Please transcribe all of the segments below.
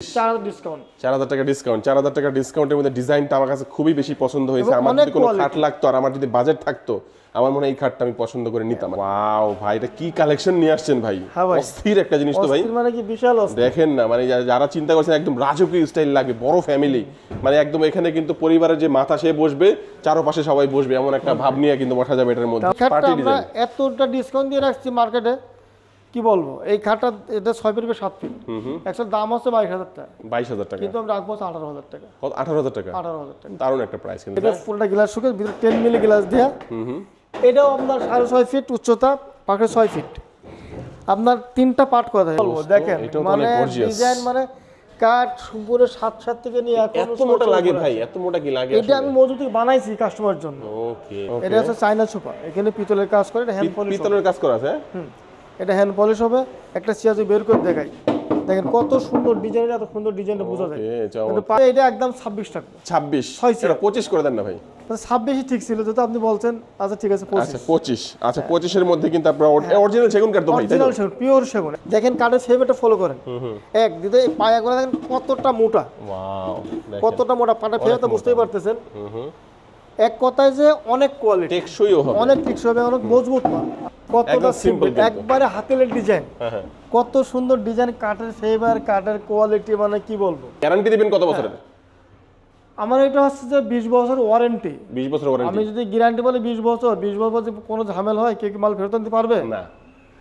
চার হাজার ডিসকাউন্ট চার হাজার টাকা ডিসকাউন্ট চার হাজার টাকা ডিসকাউন্টের মধ্যে ডিজাইনটা আমার কাছে খুবই বেশি পছন্দ হয়েছে। আমার যদি কোনো খাট লাগতো আর আমার যদি বাজেট থাকতো আমার মনে হয় এই খাটটা আমি পছন্দ করে নিতাম। ওয়াও ভাই এটা কি কালেকশন নিয়ে আসছেন ভাই? অস্থির একটা জিনিস তো ভাই। মানে কি? বিশাল দেখেন না মানে যারা চিন্তা করছেন একদম রাজকীয় স্টাইল লাগবে বড় ফ্যামিলি মানে একদম এখানে কিন্তু পরিবারের যে মাথা সে বসবে চারপাশে সবাই বসবে এমন একটা ভাব নিয়ে কিন্তু বসা যাবে এটার মধ্যে। পার্টি ডিজাইন এতটা ডিসকাউন্ট দিয়ে রাখছি মার্কেটে কি বলব? এই খাটটা এটা ছয় ফিট সাত ফিট। অ্যাকচুয়াল দাম হচ্ছে বাইশ হাজার টাকা। বাইশ হাজার টাকা। কিন্তু আমি রাখব হচ্ছে আঠারো হাজার টাকা। আঠারো হাজার টাকা? আঠারো হাজার টাকা। দারুণ একটা প্রাইস কিন্তু। এটা ফুলটা গ্লাস শুকে ভিতরে টেন মিলি গ্লাস দেওয়া এটাও আপনার সাড়ে ছয় ফিট উচ্চতা পাখে ছয় ফিট। আপনার তিনটা পার্ট করা থাকে। দেখেন মানে ডিজাইন মানে কাঠ পুরো সাত সাত থেকে নিয়ে এত মোটা লাগে ভাই এত মোটা কি লাগে এটা আমি মজুদ থেকে বানাইছি কাস্টমার জন্য। ওকে এটা হচ্ছে চাইনা সোফা। এখানে পিতলের কাজ করে এটা হ্যান্ড পিতলের কাজ করা আছে? হ্যাঁ? এটা হ্যান্ড পলিশ হবে একটা চেয়ার যদি বের করে দেখাই। দেখেন কত সুন্দর ডিজাইন এত সুন্দর ডিজাইনটা বোঝা যায়। কিন্তু এটা একদম ছাব্বিশ টাকা। ছাব্বিশ। ছয় চেয়ার। এটা পঁচিশ করে দেন না ভাই? ছাব্বিশই ঠিক ছিল যেহেতু আপনি বলছেন আচ্ছা ঠিক আছে পঁচিশ। আচ্ছা পঁচিশ। আচ্ছা পঁচিশের মধ্যে কিন্তু আপনার অরিজিনাল সেগুন কাঠ তো ভাই অরিজিনাল সেগুন পিওর সেগুন। দেখেন কাঠের ফেভারটা ফলো করেন। এক দিতে করে দেখেন কতটা মোটা। ওয়াও কতটা মোটা পাটা ফেভার তো বুঝতেই পারতেছেন। এক কথায় যে অনেক কোয়ালিটি টেকসইও হবে। অনেক টেকসই হবে অনেক মজবুত না কতটা সিম্পল একবারে হাতের ডিজাইন হ্যাঁ হ্যাঁ। কত সুন্দর ডিজাইন কাঠের ফেভার কাঠের কোয়ালিটি মানে কি বলব? গ্যারান্টি দিবেন কত বছরের? আমার এটা হচ্ছে যে বিশ বছর ওয়ারেন্টি বিশ বছর ওয়ারেন্টি আমি যদি গ্যারান্টি বলি বিশ বছর বিশ বছর যদি কোনো ঝামেলা হয় কে কি মাল ফেরত দিতে পারবে? না।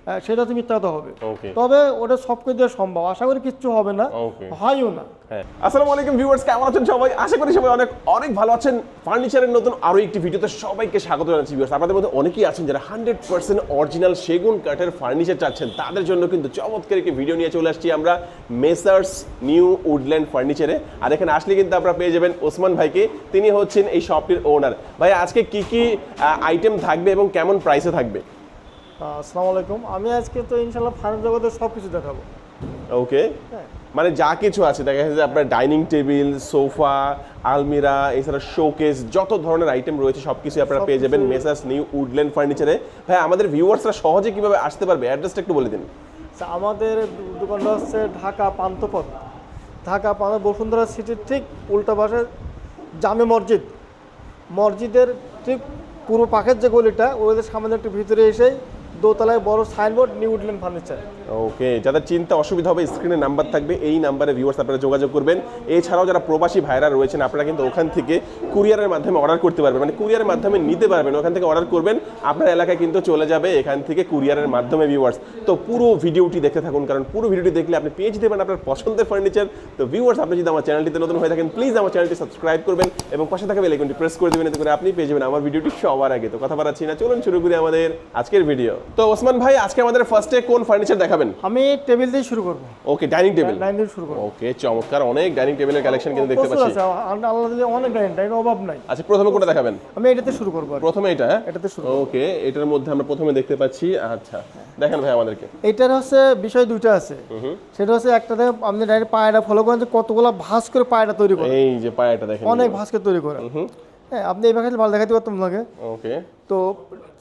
হ্যাঁ, সেটা তো মিথ্যা কথা হবে। তবে ওটা সব দিয়ে সম্ভব। আশা করি কিচ্ছু হবে না। হয়ও না। হ্যাঁ। আসসালামু আলাইকুম ভিউয়ার্স কেমন আছেন সবাই? আশা করি সবাই অনেক অনেক ভালো আছেন। ফার্নিচারের নতুন আরও একটি ভিডিওতে সবাইকে স্বাগত জানাচ্ছি ভিউয়ার্স আপনাদের মধ্যে অনেকেই আছেন যারা হান্ড্রেড পার্সেন্ট অরিজিনাল সেগুন কাঠের ফার্নিচার চাচ্ছেন। তাদের জন্য কিন্তু চমৎকার একটি ভিডিও নিয়ে চলে আসছি আমরা মেসার্স নিউ উডল্যান্ড ফার্নিচারে আর এখানে আসলে কিন্তু আপনারা পেয়ে যাবেন ওসমান ভাইকে। তিনি হচ্ছেন এই শপটির ওনার ভাই আজকে কি কি আইটেম থাকবে এবং কেমন প্রাইসে থাকবে? আসসালামু আলাইকুম। আমি আজকে তো ইনশাল্লাহ ফার্নিচার জগতে সব কিছু দেখাবো। ওকে হ্যাঁ। মানে যা কিছু আছে দেখা যাচ্ছে যে আপনার ডাইনিং টেবিল সোফা আলমিরা এছাড়া শোকেস যত ধরনের আইটেম রয়েছে সব কিছু আপনারা পেয়ে যাবেন। মেসাস নিউ উডল্যান্ড ফার্নিচারে ভাই আমাদের ভিউয়ার্সরা সহজে কীভাবে আসতে পারবে? অ্যাড্রেসটা একটু বলে দিন। আচ্ছা, আমাদের দোকানটা হচ্ছে ঢাকা পান্থপথ। ঢাকা পান্ত বসুন্ধরা সিটির ঠিক উল্টা পাশে জামে মসজিদ। মসজিদের ঠিক পূর্ব পাশের যে গলিটা ওদের সামনে একটু ভিতরে এসেই দোতলায় বড় signboard New Woodland Furniture okay যাদের চিন্তা অসুবিধা হবে স্ক্রিনে নাম্বার থাকবে, এই নাম্বারে ভিউয়ার্স আপনারা যোগাযোগ করবেন। এছাড়াও যারা প্রবাসী ভাইরা রয়েছেন, আপনারা কিন্তু ওখান থেকে কুরিয়ারের মাধ্যমে অর্ডার করতে পারবেন। মানে কুরিয়ারের মাধ্যমে নিতে পারবেন, ওখান থেকে অর্ডার করবেন। আপনার এলাকায় কিন্তু চলে যাবে এখান থেকে কুরিয়ারের মাধ্যমে ভিউয়ার্স তো পুরো ভিডিওটি দেখতে থাকুন, কারণ পুরো ভিডিওটি দেখলে আপনি পেয়ে যেতে পারেন আপনার পছন্দের ফার্নিচার তো ভিউয়ার্স আপনি যদি আমার চ্যানেলটিতে নতুন হয়ে থাকেন প্লিজ আমার চ্যানেলটি সাবস্ক্রাইব করবেন এবং পাশে থাকা বেলাইকনটি প্রেস করে দেবেন, এতে করে আপনি পেয়ে যাবেন আমার ভিডিওটি সবার আগে। তো কথা বাড়াচ্ছি না, চলুন শুরু করি আমাদের আজকের ভিডিও তো ওসমান ভাই আজকে আমাদের ফার্স্টে কোন ফার্নিচার দেখাবেন? আমি টেবিল দিয়ে শুরু করব। ওকে ডাইনিং টেবিল ডাইনিং দিয়ে শুরু করব। ওকে চমৎকার। অনেক ডাইনিং টেবিলের কালেকশন কিন্তু দেখতে পাচ্ছি। আল্লাহ দিলে অনেক লাইন লাইন অভাব নাই। আচ্ছা প্রথমে কোনটা দেখাবেন? আমি এটাতে শুরু করব। প্রথমে এটা হ্যাঁ? এটাতে শুরু ওকে এটার মধ্যে আমরা প্রথমে দেখতে পাচ্ছি আচ্ছা দেখেন ভাই আমাদেরকে। এটার হচ্ছে বিষয় দুইটা আছে। সেটা হচ্ছে একটাতে আপনি ডাইরেক্ট পায়রা ফলো করেন যে কতগুলো ভাঁজ করে পায়রা তৈরি করে। এই যে পায়াটা দেখেন। অনেক ভাঁজ করে তৈরি করে। হ্যাঁ আপনি এই ভাষায় ভালো দেখাতে পারতাম লাগে ওকে তো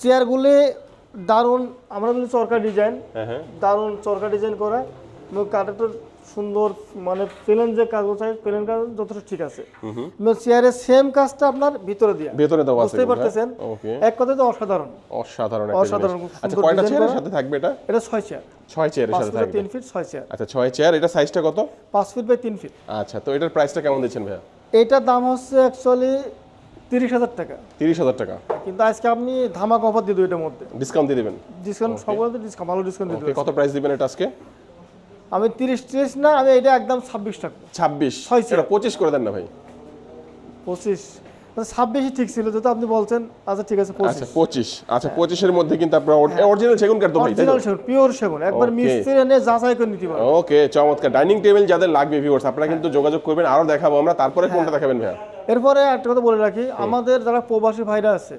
চেয়ারগুলি দারুণ আমরা বলি চরকা ডিজাইন হ্যাঁ হ্যাঁ। দারুণ চরকা ডিজাইন করা। এবং কাঠের সুন্দর মানে প্লেন যে কাজ চাই প্লেন কাজ যথেষ্ট ঠিক আছে। চেয়ারের সেম কাজটা আপনার ভিতরে দিয়া। ভেতরে দেওয়া আছে বুঝতেই পারতেছেন? এক কথায় তো অসাধারণ। অসাধারণ অসাধারণ, আচ্ছা কয়টা চেয়ারের সাথে থাকবে এটা? এটা ছয় চেয়ার ছয় চেয়ারের সাথে থাকবে। তিন ফিট ছয় চেয়ার আচ্ছা ছয় চেয়ার এটা সাইজটা কত? পাঁচ ফিট বাই তিন ফিট আচ্ছা তো এটার প্রাইসটা কেমন দিচ্ছেন ভাইয়া? এইটার দাম হচ্ছে অ্যাকচুয়ালি তিরিশ হাজার টাকা। তিরিশ হাজার টাকা। কিন্তু আজকে আপনি ধামাক অফার দিয়ে এটার মধ্যে। ডিসকাউন্ট দিয়ে দেবেন? ডিসকাউন্ট সবগুলো ডিসকাউন্ট ভালো ডিসকাউন্ট দিয়ে কত প্রাইস দিবেন এটা আজকে? আমি তিরিশ তিরিশ না আমি এটা একদম ছাব্বিশ টাকা। ছাব্বিশ। পঁচিশ করে দেন না ভাই। পঁচিশ। ছাব্বিশই ঠিক ছিল যেহেতু আপনি বলছেন আচ্ছা ঠিক আছে পঁচিশ। আচ্ছা পঁচিশ। আচ্ছা পঁচিশের মধ্যে কিন্তু আপনার অরিজিনাল সেগুন কাঠ তো ভাই অরিজিনাল সেগুন পিওর সেগুন। একবার. মিস্ত্রি এনে যাচাই করে নিতে পারবেন। ওকে চমৎকার। ডাইনিং টেবিল যাদের লাগবে ভিউয়ার্স আপনারা কিন্তু যোগাযোগ করবেন আরও দেখাবো আমরা তারপরে কোনটা দেখাবেন ভাইয়া? এরপরে একটা কথা বলে রাখি আমাদের যারা প্রবাসী ভাইরা আছে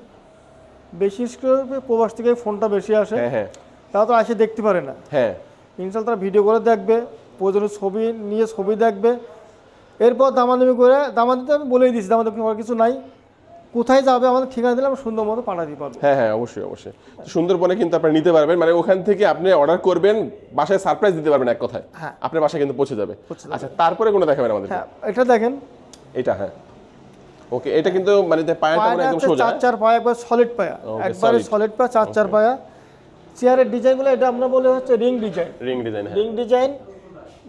বিশেষ করে প্রবাস থেকে ফোনটা বেশি আসে হ্যাঁ হ্যাঁ। তারা তো এসে দেখতে পারে না। হ্যাঁ। ইনশাল তারা ভিডিও করে দেখবে প্রয়োজনীয় ছবি নিয়ে ছবি দেখবে এরপর দামাদামি করে দামাদি তো আমি বলেই দিচ্ছি দামাদামি করার কিছু নাই। কোথায় যাবে আমাদের ঠিকানা দিলে আমরা সুন্দর মতো পাঠা দিতে পারব। হ্যাঁ হ্যাঁ অবশ্যই অবশ্যই। সুন্দরবনে কিন্তু আপনারা নিতে পারবেন মানে ওখান থেকে আপনি অর্ডার করবেন বাসায় সারপ্রাইজ দিতে পারবেন এক কথায়। হ্যাঁ। আপনার বাসায় কিন্তু পৌঁছে যাবে। আচ্ছা তারপরে কোনো দেখাবেন আমাদের হ্যাঁ এটা দেখেন। এটা হ্যাঁ। ওকে এটা কিন্তু মানে যে পায়াটা একদম সোজা। চার চার পায়া একবার সলিড পায়া। একবারে. সলিড পায়া চার চার পায়া। চেয়ারের ডিজাইনগুলো এটা আমরা বলে হচ্ছে রিং ডিজাইন। রিং ডিজাইন হ্যাঁ। রিং ডিজাইন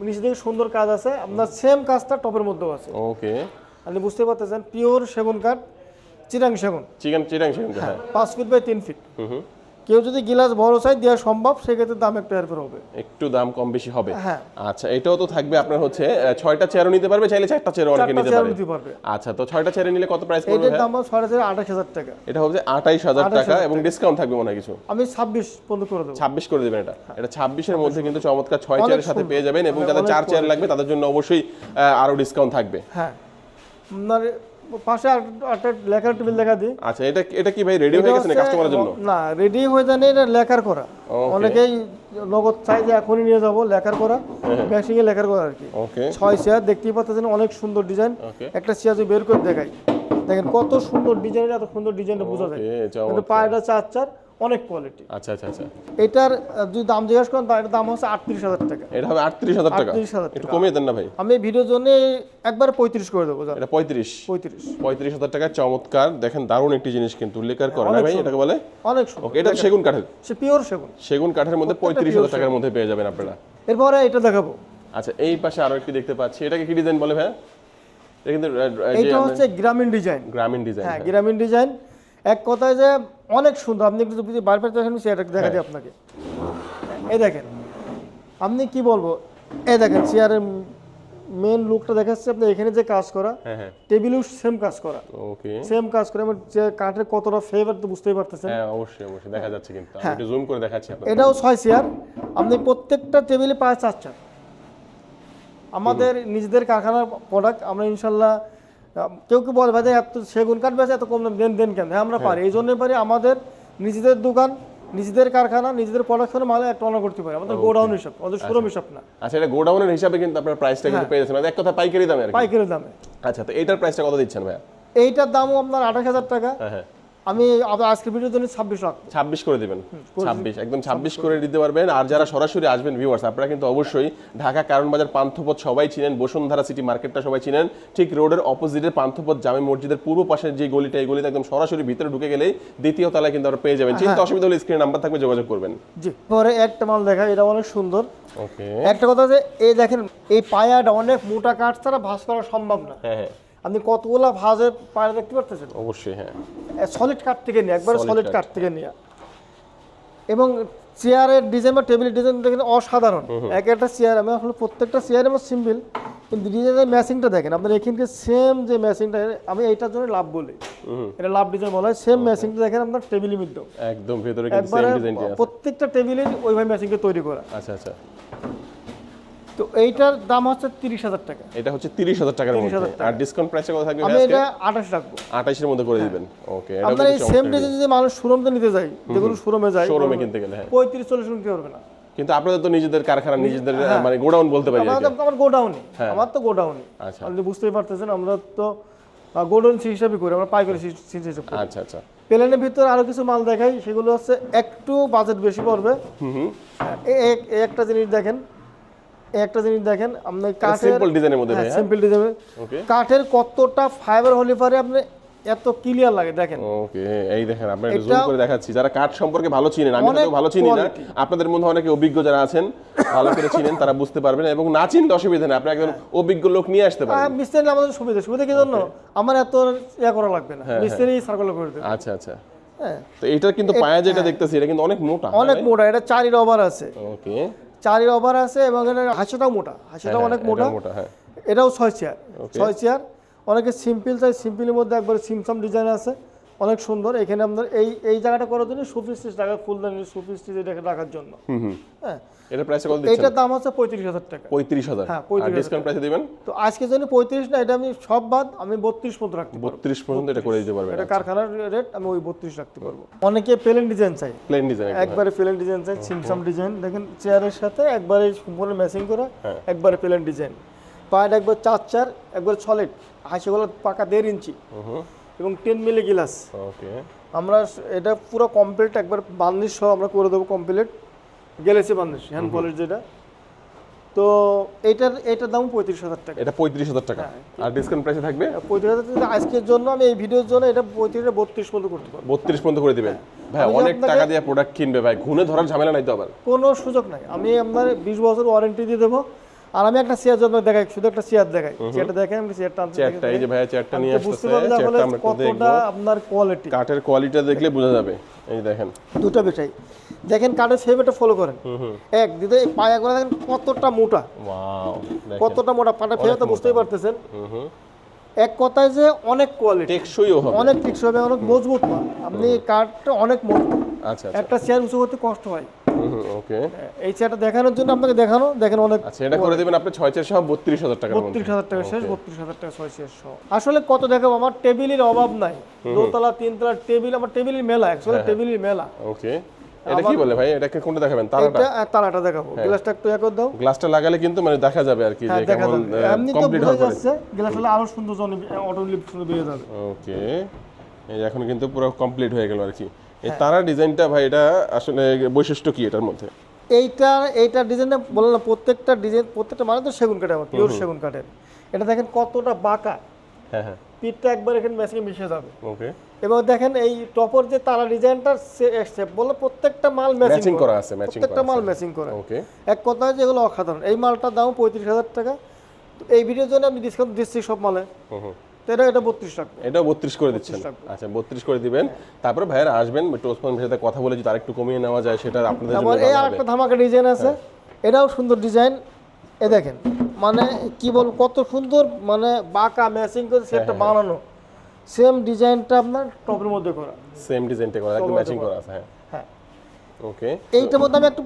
নিচে দিকে সুন্দর কাজ আছে আপনার সেম কাজটা টপের মধ্যেও আছে। ওকে আপনি বুঝতে পারতেছেন পিওর সেগুন কাঠ চিরাং সেগুন। চিকেন চিরাং সেগুন হ্যাঁ। পাঁচ ফিট বাই তিন ফিট হুম হুম। কেউ যদি গিলাস বড় সাইজ দেওয়া সম্ভব সেক্ষেত্রে দাম একটু এরপর হবে। একটু দাম কম বেশি হবে? হ্যাঁ। আচ্ছা এটাও তো থাকবে আপনার হচ্ছে ছয়টা চেয়ারও নিতে পারবে চাইলে চারটা চেয়ারও অনেকে নিতে পারবে। আচ্ছা তো ছয়টা চেয়ারে নিলে কত প্রাইস পড়বে ভাইয়া? দাম সাড়ে চার আঠাশ হাজার টাকা। এটা হচ্ছে আঠাইশ হাজার টাকা এবং ডিসকাউন্ট থাকবে মনে কিছু। আমি ছাব্বিশ পর্যন্ত করে দেবো। ছাব্বিশ করে দেবেন এটা। এটা ছাব্বিশের মধ্যে কিন্তু চমৎকার ছয় চেয়ারের সাথে পেয়ে যাবেন এবং যাদের চার চেয়ার লাগবে তাদের জন্য অবশ্যই আহ, আরও ডিসকাউন্ট থাকবে। হ্যাঁ। আপনার পাশে একটা লেখার টেবিল লেখা দিই। আচ্ছা এটা এটা কি ভাই রেডি হয়ে গেছে কাস্টমারের জন্য? না রেডি হয়ে জানে এটা লেখার করা। অনেকেই নগদ চাই যে এখনই নিয়ে যাব লেখার করা হ্যাঁ। এ লেখার করা আর কি। ওকে ছয় চেয়ার দেখতেই পাচ্ছেন অনেক সুন্দর ডিজাইন একটা চেয়ার যদি বের করে দেখাই। দেখেন কত সুন্দর ডিজাইন এত সুন্দর ডিজাইনটা বোঝা যায়। পায়েটা চার চার অনেক কোয়ালিটি আচ্ছা আচ্ছা আচ্ছা। এটার যদি দাম জিজ্ঞাসা করেন তার দাম হচ্ছে আটত্রিশ হাজার টাকা। এটা হবে আটত্রিশ হাজার টাকা? 38,000 একটু কমিয়ে দেন না ভাই। আমি জন্য একবার পঁয়ত্রিশ করে দেবো এটা পঁয়ত্রিশ। পঁয়ত্রিশ। পঁয়ত্রিশ হাজার টাকা চমৎকার। দেখেন দারুণ একটি জিনিস কিন্তু লেকার করে না ভাই? এটাকে বলে? অনেক ওকে এটা সেগুন কাঠের। সে পিওর সেগুন। সেগুন কাঠের মধ্যে পঁয়ত্রিশ হাজার টাকার মধ্যে পেয়ে যাবেন আপনারা। এরপরে এটা দেখাবো। আচ্ছা এই পাশে আরও একটি দেখতে পাচ্ছি। এটাকে কি ডিজাইন বলে ভাই? এটা কিন্তু আমরা- হচ্ছে গ্রামীণ ডিজাইন গ্রামীণ ডিজাইন হ্যাঁ গ্রামীণ ডিজাইন এক কথায় যে অনেক সুন্দর। আপনি একটু যদি বারবার দেখেন সেটা দেখা হ্যাঁ। দিই আপনাকে। এই দেখেন আপনি কি বলব? এই দেখেন চেয়ারের মেন লুকটা দেখাচ্ছে আপনি এখানে যে কাজ করা হ্যাঁ হ্যাঁ। টেবিলেও সেম কাজ করা। ওকে সেম কাজ করে আমার যে কাঠের কতটা ফ্লেভার তো বুঝতেই পারতেছেন। হ্যাঁ অবশ্যই অবশ্যই দেখা যাচ্ছে কিন্তু। আমি হ্যাঁ। একটু জুম করে দেখাচ্ছি আপনাদের। এটাও ছয় চেয়ার আপনি প্রত্যেকটা টেবিলে পায় চার চার আমাদের নিজেদের কারখানার প্রোডাক্ট আমরা ইনশাল্লাহ আহ, কেউ কেউ বলে ভাই এত সেগুন কাঠ বেছে এত কম দাম দেন দেন কেন? হ্যাঁ আমরা পারি। এই জন্যই পারি আমাদের নিজেদের দোকান নিজেদের কারখানা নিজেদের প্রোডাকশন মালে একটা অনার করতে পারি। আমাদের গোডাউন হিসাব আমাদের শোরুম হিসাব না। আচ্ছা এটা গোডাউনের হিসাবে কিন্তু আপনার প্রাইসটা কিন্তু পেয়ে যাচ্ছেন মানে এক কথা পাইকারি দামে আর পাইকারি দামে। আচ্ছা তো এটার প্রাইসটা কত দিচ্ছেন ভাই এইটার দামও আপনার আঠাশ হাজার টাকা। হ্যাঁ হ্যাঁ। আমি আজকের ভিডিওর জন্য ছাব্বিশ লাখ ছাব্বিশ করে দিবেন। ছাব্বিশ একদম ছাব্বিশ করে দিতে পারবেন। আর যারা সরাসরি আসবেন ভিউয়ার্স আপনারা কিন্তু অবশ্যই ঢাকা কারণ বাজার পান্থপথ সবাই চিনেন বসুন্ধরা সিটি মার্কেটটা সবাই চিনেন। ঠিক রোডের অপোজিটে পান্থপথ জামে মসজিদের পূর্ব পাশের যে গলিটা এই গলিতে একদম সরাসরি ভিতরে ঢুকে গেলেই দ্বিতীয় তলায় কিন্তু আপনারা পেয়ে যাবেন। চিন্তা অসুবিধা হলে স্ক্রিনে নাম্বার থাকবে যোগাযোগ করবেন। জি পরে একটা মাল দেখা এটা অনেক সুন্দর। ওকে একটা কথা যে এই দেখেন এই পায়াটা অনেক মোটা কাঠ ছাড়া ভাঁজ করা সম্ভব না। হ্যাঁ হ্যাঁ। আপনি কতগুলা ভাজে পায়া দেখতে পারতেছেন? অবশ্যই হ্যাঁ। সলিড কাঠ থেকে নিয়ে একবার সলিড কাঠ। থেকে। নিয়ে। এবং চেয়ারের ডিজাইন বা টেবিলের ডিজাইন দেখেন অসাধারণ। এক একটা চেয়ার আমি আসলে প্রত্যেকটা চেয়ার আমার সিম্পল কিন্তু ডিজাইনের ম্যাচিংটা দেখেন আপনার এখানকে সেম যে ম্যাচিংটা আমি এইটার জন্য লাভ বলি। এটা লাভ ডিজাইন বলা হয় সেম ম্যাচিংটা দেখেন আপনার টেবিলের মধ্যেও একদম ভেতরে কিন্তু সেম ডিজাইনটি প্রত্যেকটা টেবিলে ওইভাবে ম্যাচিংটা তৈরি করা। আচ্ছা আচ্ছা। তো এইটার দাম হচ্ছে তিরিশ হাজার টাকা। এটা হচ্ছে তিরিশ হাজার টাকার মধ্যে। আর ডিসকাউন্ট প্রাইসে কত থাকবে আমি এটা আঠাশ রাখব। আঠাশের মধ্যে করে দিবেন। ওকে আপনার এই সেম ডিজাইন যদি মানুষ নিতে যায় শোরুমে যায় শোরুমে কিনতে গেলে হ্যাঁ। পঁয়ত্রিশ চল্লিশ নিতে পারবে না। কিন্তু আপনাদের তো নিজেদের কারখানা নিজেদের মানে গোডাউন বলতে পারি আমার হ্যাঁ। আমার তো গোডাউনই। আচ্ছা। আপনি বুঝতেই পারতেছেন আমরা তো গোডাউন হিসাবে করি আমরা পাইকারি হিসাবে আচ্ছা আচ্ছা। প্লেনের ভিতরে আরও কিছু মাল দেখাই সেগুলো হচ্ছে একটু বাজেট বেশি পড়বে। একটা জিনিস দেখেন একটা জিনিস দেখেন আপনি কাঠের সিম্পল ডিজাইনের মধ্যে ভাই হ্যাঁ? সিম্পল ডিজাইন ওকে কাঠের কতটা ফাইবার হলে আপনি এত ক্লিয়ার লাগে দেখেন। ওকে এই দেখেন আপনার জুম করে দেখাচ্ছি। যারা কাঠ সম্পর্কে ভালো চিনেন আমি অনেক ভালো চিনি না। আপনাদের মধ্যে অনেকে অভিজ্ঞ যারা আছেন ভালো করে চিনেন তারা বুঝতে পারবেন এবং না চিনলে অসুবিধা নেই আপনি একজন অভিজ্ঞ লোক নিয়ে আসতে পারেন। মিস্ত্রি আমাদের সুবিধা সুবিধা কি জন্য? আমার এত ইয়া করা লাগবে না। মিস্ত্রি সার্কুলার করে দেবে। আচ্ছা আচ্ছা। হ্যাঁ। তো এটা কিন্তু পায়া যেটা দেখতেছি এটা কিন্তু অনেক মোটা অনেক মোটা এটা চারি ওভার আছে। ওকে চারি ওভার আছে এবং এটা হাসিটাও মোটা হাসিটাও অনেক মোটা। মোটা হ্যাঁ। এটাও ছয় চেয়ার ছয় চেয়ার অনেকে সিম্পল চাই সিম্পলের মধ্যে একবারে সিমসাম ডিজাইন আছে। অনেক সুন্দর। এখানে আপনার এই এই জায়গাটা করার জন্য সুফিস্টিচ টাকা ফুলদানি সুফিস্টিচ এটাকে রাখার জন্য। হুম হ্যাঁ। এটা প্রাইসে কত দিচ্ছেন? এইটার দাম হচ্ছে পঁয়ত্রিশ হাজার টাকা। পঁয়ত্রিশ হাজার। হ্যাঁ, আর 35,000 ডিসকাউন্ট প্রাইসে দিবেন? তো আজকে জন্য পঁয়ত্রিশ না এটা আমি সব বাদ আমি বত্রিশ পর্যন্ত রাখতে পারব। বত্রিশ পর্যন্ত এটা করে দিতে পারবেন এটা কারখানার রেট আমি ওই বত্রিশ রাখতে পারব। অনেকে প্লেন ডিজাইন চাই। প্লেন ডিজাইন একবারে প্লেন ডিজাইন চাই সিমসাম ডিজাইন দেখেন চেয়ারের সাথে একবারে সম্পূর্ণ ম্যাচিং করা হ্যাঁ। একবারে প্লেন ডিজাইন পায়ের একবার চার চার একবার সলিড হাসিগুলো পাকা দেড় ইঞ্চি। এবং টেন মিলি গ্লাস ওকে আমরা এটা পুরো কমপ্লিট একবার বার্নিশ সহ আমরা করে দেবো কমপ্লিট গেলেছে বার্নিশ হ্যান্ড পলিশ যেটা। তো এটার এটার দাম পঁয়ত্রিশ হাজার টাকা। এটা পঁয়ত্রিশ হাজার টাকা। হ্যাঁ। আর ডিসকাউন্ট প্রাইসে থাকবে? পঁয়ত্রিশ হাজার টাকা। আজকের জন্য আমি এই ভিডিওর জন্য এটা পঁয়ত্রিশে বত্রিশ পর্যন্ত করতে পারব। বত্রিশ পর্যন্ত করে দিবেন। ভাই অনেক টাকা দিয়ে প্রোডাক্ট কিনবে ভাই। ঘুনে ধরার ঝামেলা নাই তো আবার। কোনো সুযোগ নাই। আমি আপনার বিশ বছর ওয়ারেন্টি দিয়ে দেবো। আর আমি একটা চেয়ার জন্য দেখাই শুধু একটা চেয়ার দেখাই। চেয়ারটা দেখেন আমি চেয়ারটা আনতে চেয়ারটা এই যে ভাইয়া চেয়ারটা নিয়ে আসলে চেয়ারটা আমরা কতটা আপনার কোয়ালিটি কাঠের কোয়ালিটি দেখলে বোঝা যাবে। এই দেখেন। দুটো বিষয়। দেখেন কার্ডের ফেভারটা ফলো করেন। এক এই পায়া করে দেখেন কতটা মোটা। ওয়াও কতটা মোটা পাটা ফেলে তো বুঝতেই পারতেছেন। হুম হুম। এক কথায় যে অনেক কোয়ালিটি টেকসইও হবে। অনেক টেকসই হবে অনেক মজবুত আপনি কার্ডটা অনেক মজবুত আচ্ছা আচ্ছা। একটা চেয়ার উঁচু করতে কষ্ট হয়। ওকে। এই চেয়ারটা দেখানোর জন্য আপনাকে দেখানো দেখেন অনেক আচ্ছা এটা করে দেবেন আপনি ছয় চার সহ বত্রিশ হাজার টাকার মধ্যে। বত্রিশ হাজার টাকা শেষ বত্রিশ হাজার টাকা ছয় শেষ সহ। আসলে কত দেখাবো আমার টেবিলের অভাব নাই। দোতলা তিনতলা টেবিল আমার টেবিলের মেলা হ্যাঁ, অ্যাকচুয়ালি টেবিলের মেলা। ওকে। এটা কি বলে ভাই? এটাকে কোনটা দেখাবেন? তারাটা? এটা আর তারাটা দেখাবো। গ্লাসটা একটু একর দাও। গ্লাসটা লাগালে কিন্তু মানে দেখা যাবে আর কি যে হ্যাঁ কেমন কমপ্লিট পরে। যাচ্ছে গ্লাস হলে আরও সুন্দর জন অটোমেটিক সুন্দর বেরিয়ে যাবে। ওকে। এই এখন কিন্তু পুরো কমপ্লিট হয়ে গেল আর কি। এই। তারা ডিজাইনটা ভাই এটা আসলে বৈশিষ্ট্য কি এটার মধ্যে? এইটা এইটা ডিজাইনটা বললাম না প্রত্যেকটা ডিজাইন প্রত্যেকটা মানে তো সেগুন কাঠের আমার পিওর সেগুন কাঠের। এটা দেখেন কতটা বাঁকা। হ্যাঁ হ্যাঁ। পিঠটা একবার এখানে ম্যাচিং মিশে যাবে। ওকে। এবং দেখেন এই টপর যে তারা ডিজাইনটা শেপ বলল প্রত্যেকটা মাল ম্যাচিং করা। আছে ম্যাচিং প্রত্যেকটা মাল ম্যাচিং করা। ওকে। এক কথায় যেগুলো অসাধারণ। এই মালটার দাম পঁয়ত্রিশ হাজার টাকা। তো এই ভিডিওর জন্য আমি ডিসকাউন্ট দিচ্ছি সব মালে। হুম হুম। তো এটা এটা বত্রিশ টাকা এটাও বত্রিশ করে দিচ্ছেন। আচ্ছা বত্রিশ করে দিবেন। তারপরে ভাইয়ারা আসবেন একটু ওসমান ভাইয়ের সাথে কথা বলে যদি আরেকটু কমিয়ে নেওয়া যায় সেটা আপনাদের তারপর এই ধামাকা ডিজাইন আছে। এটাও সুন্দর ডিজাইন। এ দেখেন মানে কি বল কত সুন্দর মানে বাঁকা ম্যাচিং করে সেটা বানানো। সেম ডিজাইনটা আপনার টপের মধ্যে করা। সেম ডিজাইনটা করা একদম ম্যাচিং করা আছে হ্যাঁ। হ্যাঁ। ওকে এইটার মধ্যে আমি একটু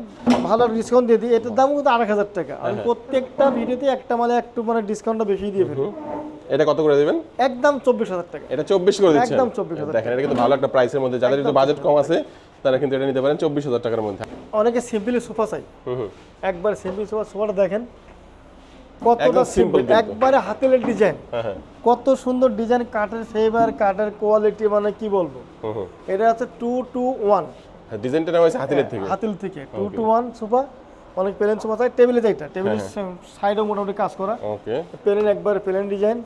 ভালো ডিসকাউন্ট দিয়ে দিই। এটার দাম কিন্তু আড়াই হাজার টাকা। আমি হ্যাঁ, প্রত্যেকটা ভিডিওতে একটা মানে একটু মানে ডিসকাউন্টটা বেশি দিয়ে ফেলি। এটা কত করে দিবেন? একদম চব্বিশ হাজার টাকা। এটা চব্বিশ করে দিচ্ছেন? একদম 24,000 দেখেন এটা কিন্তু ভালো একটা প্রাইসের মধ্যে। যাদের একটু বাজেট কম আছে তারা কিন্তু এটা নিতে পারেন চব্বিশ হাজার টাকার মধ্যে। অনেকে সিম্পলি সোফা চাই। হুম একবার সিম্পলি সোফা সোফাটা দেখেন কতটা সিম্পল একবারে হাতের ডিজাইন হ্যাঁ হ্যাঁ। কত সুন্দর ডিজাইন কাঠের ফেভার কাঠের কোয়ালিটি মানে কি বলব? এটা আছে টু টু ওয়ান হ্যাঁ, ডিজাইনটা নেওয়া হয়েছে হাতিলের থেকে। হাতিল থেকে। টু টু ওয়ান সোফা অনেক প্লেন সোফা চাই। টেবিলে চাইটা টেবিলের হ্যাঁ, সাইডেও মোটামুটি কাজ করা। ওকে প্লেন একবার প্লেন ডিজাইন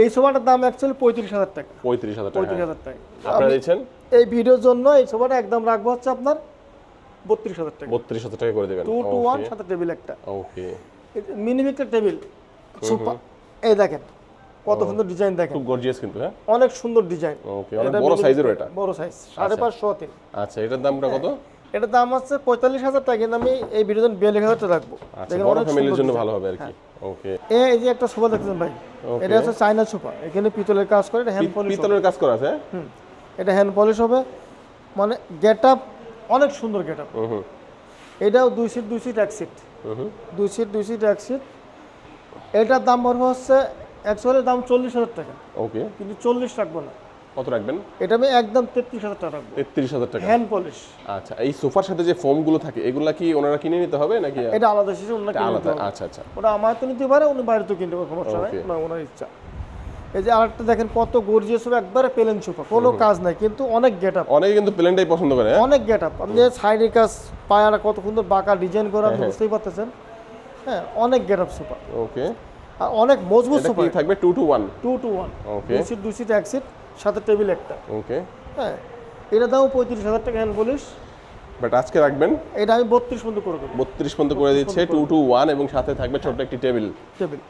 এই সোফাটার দাম অ্যাকচুয়ালি পঁয়ত্রিশ হাজার টাকা। পঁয়ত্রিশ হাজার টাকা পঁয়ত্রিশ হ্যাঁ। হাজার টাকা। আপনারা দিচ্ছেন? এই ভিডিওর জন্য এই সোফাটা একদম রাখব হচ্ছে আপনার বত্রিশ হাজার টাকা। বত্রিশ হাজার টাকা করে দেবেন। টু টু ওয়ান সাথে টেবিল একটা। ওকে মিনিমি একটা টেবিল সোফা। এই দেখেন কত সুন্দর ডিজাইন দেখেন। খুব গর্জিয়াস কিন্তু হ্যাঁ? অনেক সুন্দর ডিজাইন ওকে অনেক বড় সাইজের এটা। বড় সাইজ সাড়ে পাঁচশো তিন। আচ্ছা এটার দামটা কত? এটার দাম হচ্ছে পঁয়তাল্লিশ হাজার টাকা কিন্তু আমি এই ভিডিওতে বিয়াল্লিশ হাজার টাকা রাখব। আচ্ছা বড় ফ্যামিলির জন্য ভালো হবে আর কি। ওকে এ এই যে একটা সোফা দেখছেন ভাই। এটা হচ্ছে চাইনা সোফা। এখানে পিতলের কাজ করে এটা হ্যান্ড পলিশ পিতলের কাজ করা আছে? হ্যাঁ? হুম। এটা হ্যান্ড পলিশ হবে। মানে গেট আপ অনেক সুন্দর গেট আপ হুম হুম। এটাও দুই সিট দুই সিট এক সিট হুম হুম। দুই সিট দুই সিট এক সিট এটার দাম পড়বে হচ্ছে অ্যাকচুয়ালি দাম চল্লিশ হাজার টাকা। ওকে কিন্তু চল্লিশ রাখব না। কত রাখবেন? এটা আমি একদম তেত্রিশ হাজার টাকা রাখব। তেত্রিশ হাজার টাকা। Hand polish. আচ্ছা এই সোফার সাথে যে ফোমগুলো থাকে এগুলো কি ওনারা কিনে নিতে হবে নাকি এটা আলাদা শেষে নিতে আলাদা আচ্ছা আচ্ছা। ওটা আমার তো নিতে পারে উনি বাইরে তো কিনতে পারে সমস্যা নাই না ওনার ইচ্ছা। এই যে আরেকটা দেখেন কত গর্জিয়াস হবে একবারে প্লেন সোফা কোনো কাজ নাই কিন্তু অনেক গেট আপ অনেকে কিন্তু প্লেনটাই পছন্দ করে হ্যাঁ? অনেক গেট আপ আপনি সাইডের কাজ পায়াটা কত সুন্দর বাঁকা ডিজাইন করা আপনি বুঝতেই পারতেছেন। হ্যাঁ অনেক গেট আপ সোফা। ওকে আর অনেক মজবুত সোফা থাকবে? Two two one two two one okay দুই সিট দুই সিট এক সিট সাথে টেবিল একটা। ওকে হ্যাঁ এটা দাম পঁয়ত্রিশ হাজার টাকা হ্যান্ড পলিশ বাট আজকে রাখবেন? এটা আমি বত্রিশ পর্যন্ত করে দেবো। বত্রিশ পর্যন্ত করে দিচ্ছে টু টু ওয়ান এবং সাথে থাকবে ছোট্ট একটি টেবিল টেবিল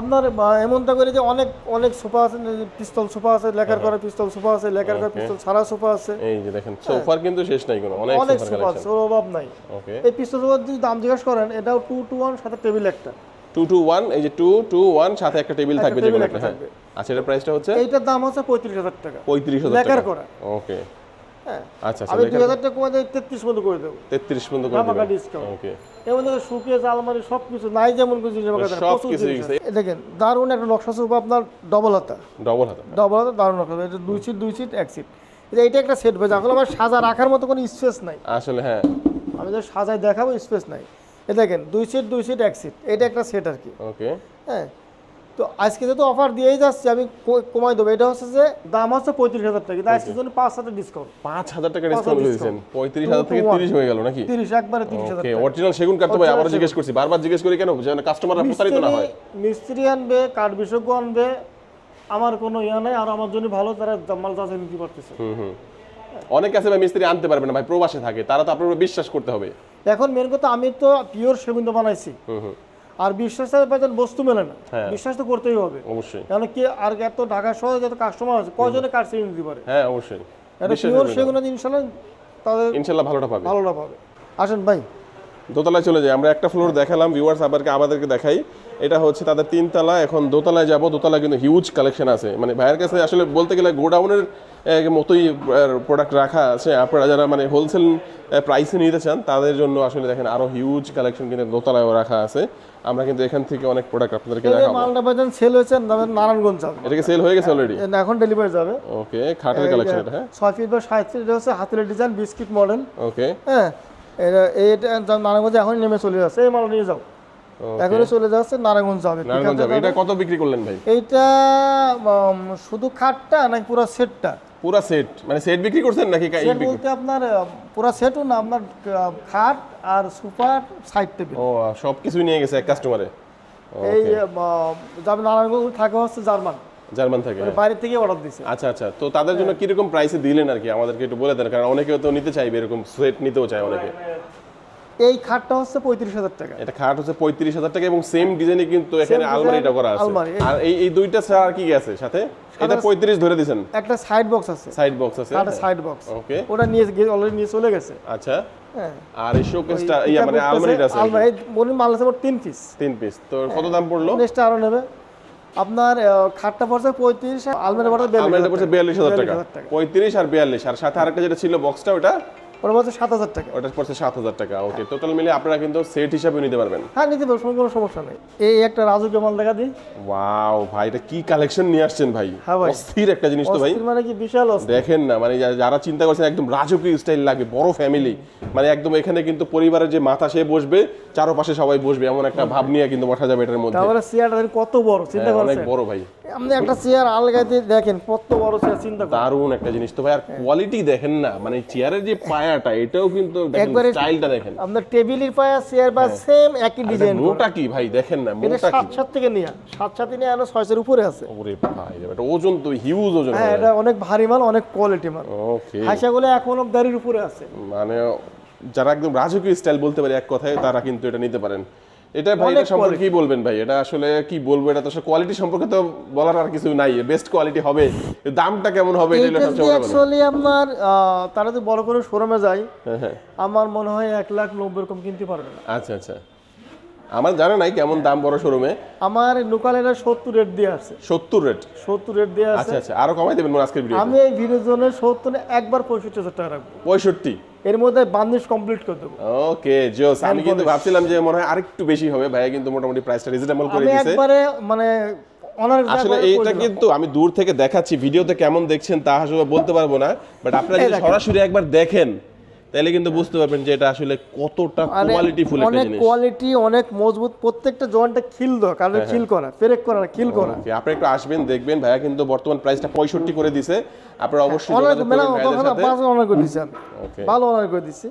আপনার এমনটা করে যে অনেক অনেক সোফা আছে পিস্তল সোফা আছে লেখার হ্যাঁ। করা পিস্তল সোফা আছে লেখার করা পিস্তল সারা সোফা আছে। এই যে দেখেন সোফার কিন্তু শেষ নাই কোনো অনেক অনেক সোফা আছে ওর অভাব নাই। ওকে এই পিস্তল সোফার যদি দাম জিজ্ঞাসা করেন এটাও টু টু ওয়ান সাথে টেবিল একটা। টু টু ওয়ান এই যে টু টু ওয়ান সাথে একটা টেবিল থাকবে যে table কোনো একটা হ্যাঁ। থাকবে। আচ্ছা এটার প্রাইসটা হচ্ছে? এইটার দাম হচ্ছে পঁয়ত্রিশ হাজার টাকা। পঁয়ত্রিশ হাজার টাকা। করা। ওকে হ্যাঁ। আচ্ছা আচ্ছা আমি দুই হাজার টাকা কমে দিয়ে তেত্রিশ পর্যন্ত করে দেবো। তেত্রিশ পর্যন্ত করে দিবেন discount। ওকে এমন দেখে সুকেস আলমারি সব কিছু নাই যেমন কিছু সব কিছু। দেখেন দারুণ একটা নকশা সোফা আপনার ডবল হাতা। ডবল হাতা। ডবল হাতা দারুণ নকশা এটা দুই সিট দুই সিট এক সিট এটা একটা সেট ভাই এখন আমার সাজা রাখার মতো কোনো স্পেস নাই। আসলে হ্যাঁ। আমি যে সাজায় দেখাবো স্পেস নাই। এ দেখেন দুই সিট দুই সিট এক সিট এটা একটা সেট আর কি। ওকে হ্যাঁ। তো আজকে যেহেতু অফার দিয়েই যাচ্ছে আমি কমাই দেবো। এটা হচ্ছে যে দাম হচ্ছে পঁয়ত্রিশ হাজার টাকা। কিন্তু আজকের জন্য পাঁচ হাজার ডিসকাউন্ট পাঁচ হাজার টাকা ডিসকাউন্ট দিয়েছেন। পঁয়ত্রিশ হাজার থেকে। তিরিশ হয়ে গেল নাকি? তিরিশ একবারে তিরিশ হাজার অরিজিনাল সেগুন কাঠ তো ভাই Original জিজ্ঞেস করছি। বারবার জিজ্ঞেস করি কেন? যেন কাস্টমাররা প্রতারিত না হয়। মিস্ত্রি- আনবে কাঠ বিশেষজ্ঞ আনবে আমার কোনো ইয়া নেই আর আমার জন্য ভালো তারা মাল যাচাই নিতে পারতেছে। অনেকে আছে ভাই মিস্ত্রি আনতে পারবে না ভাই প্রবাসে থাকে। তারা তো আপনার বিশ্বাস করতে হবে। এখন মেন কথা আমি তো পিওর সেগুন তো বানাইছি। হুম হুম। আর বিশ্বাসের বস্তু মেলে না। হ্যাঁ। বিশ্বাস তো করতেই হবে। অবশ্যই। কারণ কি আর এত ঢাকা শহরে যত কাস্টমার আছে কয়জনে কাঠ চিনে নিতে পারে? হ্যাঁ অবশ্যই। এটা পিওর না। ইনশাল্লাহ তাদের ইনশাল্লাহ ভালোটা পাবে। ভালোটা পাবে। আসেন ভাই। দোতলায় চলে যাই। আমরা একটা ফ্লোর দেখালাম ভিউয়ার্স আবারকে আমাদেরকে দেখাই। এটা হচ্ছে তাদের তিনতলা। এখন দোতলায় যাব। দোতলায় কিন্তু হিউজ কালেকশন আছে। মানে ভাইয়ের কাছে আসলে বলতে গেলে গোডাউনের মতোই প্রোডাক্ট রাখা আছে। আপনারা যারা মানে হোলসেল প্রাইসে নিতে চান তাদের জন্য আসলে দেখেন আরও হিউজ কালেকশন কিন্তু দোতলায়ও রাখা আছে। আমরা কিন্তু এখান থেকে অনেক প্রোডাক্ট আপনাদেরকে দেখাবো। মালটা বাজান সেল হয়েছে নারায়ণগঞ্জ যাবে। এটা কি সেল হয়ে গেছে অলরেডি এখন ডেলিভারি যাবে। ওকে খাটের কালেকশন এটা হ্যাঁ? ছয় ফিট বা সাত ফিট হচ্ছে হাতের ডিজাইন বিস্কিট মডেল ওকে হ্যাঁ এটা এইটা নারায়ণগঞ্জে এখন নেমে চলে যাচ্ছে এই মাল নিয়ে যাও। এখনই চলে যাচ্ছে নারায়ণগঞ্জ যাবে নারায়ণগঞ্জ যাবে। এটা কত বিক্রি করলেন ভাই? এইটা উম, শুধু খাটটা নাকি পুরো সেটটা পুরা সেট মানে সেট বিক্রি করছেন নাকি সেট বলতে আপনার পুরো সেটও না আপনার খাট আর সুপার সাইড টেবিল ও সব কিছু নিয়ে গেছে এক কাস্টমারে এই আহ, যাবে নারায়ণগঞ্জ থাকে হচ্ছে জার্মান। জার্মান থেকে মানে বাইরে থেকে অর্ডার দিছে। আচ্ছা আচ্ছা তো তাদের জন্য কীরকম প্রাইসে দিলেন আর কি? আমাদেরকে একটু বলে দেন কারণ অনেকে তো নিতে চাইবে এরকম সেট নিতেও চায় অনেকে। এই খাটটা হচ্ছে পঁয়ত্রিশ হাজার টাকা। এটা খাট হচ্ছে পঁয়ত্রিশ হাজার টাকা এবং সেম ডিজাইনে কিন্তু এখানে আলমারিটা করা আছে। আর এই এই দুইটা ছাড়া আর কি আছে সাথে? এটা পঁয়ত্রিশ ধরে দিছেন একটা সাইড বক্স আছে। সাইড বক্স আছে। খাটের সাইড বক্স ওকে ওটা নিয়ে অলরেডি নিয়ে চলে গেছে। আচ্ছা। হ্যাঁ। আর এই শোকেসটা ইয়া মানে আলমারিটা আছে আলমারি মনে মাল আছে পিস তিন পিস তো কত দাম পড়ল? নেক্সট আরও নেবে। আপনার খাটটা পড়ছে পঁয়ত্রিশ আলমারি পড়ছে বিয়াল্লিশ হাজার টাকা। 42,000 টাকা। পঁয়ত্রিশ আর বিয়াল্লিশ। আর সাথে আরেকটা যেটা ছিল বক্সটা ওটা ওটা পড়ছে সাত হাজার টাকা। ওটা পড়ছে সাত হাজার টাকা ওকে। টোটাল মিলে আপনারা কিন্তু সেট হিসাবে নিতে পারবেন। হ্যাঁ নিতে পারব কোনো সমস্যা নেই। এই একটা রাজুকে মাল দেখা দিই। ওয়াও ভাই এটা কি কালেকশন নিয়ে আসছেন ভাই? হ্যাঁ অস্থির একটা জিনিস তো ভাই। মানে কি? বিশাল দেখেন না মানে যারা চিন্তা করছেন একদম রাজকীয় স্টাইল লাগবে বড় ফ্যামিলি মানে একদম এখানে কিন্তু পরিবারের যে মাথা সে বসবে চারপাশে সবাই বসবে এমন একটা ভাব নিয়ে কিন্তু বসা যাবে এটার মধ্যে। চেয়ারটা কত বড় চিন্তা হ্যাঁ, অনেক বড় ভাই। আপনি একটা চেয়ার আলগাতে দেখেন কত বড় চেয়ার চিন্তা করেন দারুণ একটা জিনিস তো ভাই আর কোয়ালিটি দেখেন না মানে চেয়ারের যে পায়াটা এটাও কিন্তু একবারে- স্টাইলটা দেখেন। আপনার টেবিলের পায়া চেয়ার বা সেম একই ডিজাইন মোটা কি ভাই? দেখেন না মোটা কি? সাত থেকে নিয়া উপরে আছে। ওরে ভাই এটা ওজন তো হিউজ ওজন হ্যাঁ এটা অনেক ভারী মাল অনেক কোয়ালিটি মাল। ওকে এখন এখনও দাড়ির উপরে আছে। মানে যারা একদম রাজকীয় স্টাইল বলতে পারে এক কথায় তারা কিন্তু এটা নিতে পারেন। এটা ভাই এটা সম্পর্কে কি বলবেন ভাই? এটা আসলে কি বলব? এটা তো কোয়ালিটি সম্পর্কে তো বলার আর কিছু নাই। বেস্ট কোয়ালিটি হবে। দামটা কেমন হবে এটা সবচেয়ে। অ্যাকচুয়ালি আপনার তারা যদি বড় করে শোরুমে যায় হ্যাঁ হ্যাঁ। আমার মনে হয় এক লাখ নব্বই রকম কিনতে পারবে না। আচ্ছা আচ্ছা। আমার জানা নাই কেমন দাম বড় শোরুমে। আমার লোকাল এটা সত্তর রেট দিয়ে আছে। সত্তর রেট সত্তর রেট দিয়ে আছে। আচ্ছা আচ্ছা। আরও কমাই দেবেন আজকের ভিডিও আমি এই ভিডিও জন্য সত্তর একবার পঁয়ষট্টি হাজার টাকা রাখব। পঁয়ষট্টি? এর মধ্যে বান্দিশ কমপ্লিট করে দেবো। ওকে জোস আমি কিন্তু ভাবছিলাম যে মনে হয় আরেকটু বেশি হবে। ভাইয়া কিন্তু মোটামুটি প্রাইসটা রিজনেবল করে আমি দিয়েছে একবারে মানে আসলে এইটা কিন্তু আমি দূর থেকে দেখাচ্ছি। ভিডিওতে কেমন দেখছেন তা আসলে বলতে পারব না। বাট আপনারা যদি সরাসরি একবার দেখেন তাহলে কিন্তু বুঝতে পারবেন যে এটা আসলে কতটা কোয়ালিটি ফুল একটা অনেক জিনিস। কোয়ালিটি অনেক মজবুত প্রত্যেকটা জয়েন্টটা খিল দেওয়া কারণ হ্যাঁ, খিল করা পেরেক করা না খিল করা। আপনি একটু আসবেন দেখবেন ভাইয়া কিন্তু বর্তমান প্রাইসটা পঁয়ষট্টি করে দিছে। আপনারা অবশ্যই অনার যোগাযোগ মেলা করবেন ভালো অনার করে আমি। ওকে ভালো অনার করে দিচ্ছি